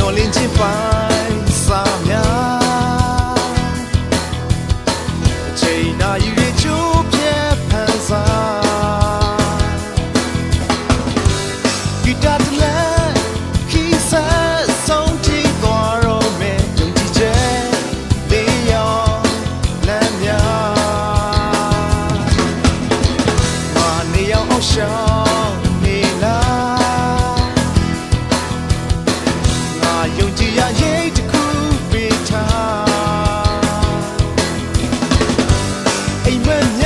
မျောလင်းခြင်းပိုင်စာများအချိန်နာယူရချိုးပြဖန်စာဂီတာတလဲခီဆာဆုံးထိသွားတော့မယ်ယုံကြည်ချက်လေးရောလမ်းများမာနေရောက်အောင်ရှာ အိ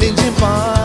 de demais.